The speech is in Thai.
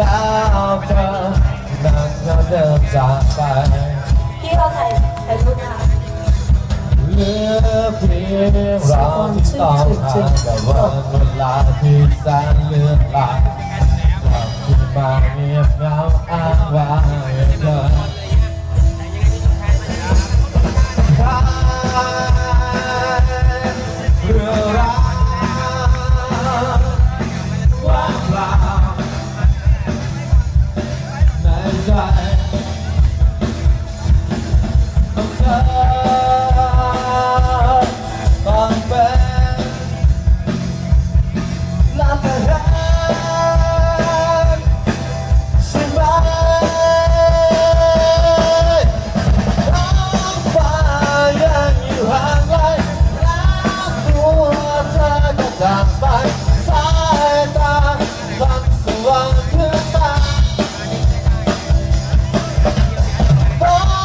แล้วเธอนั้นก็เดินจากไปพี่เขาถ่ายถ่ายรูปนะะเลือเพียงเราที่ต้องหางกับวันเวลาที่แสนเลือนลา fire.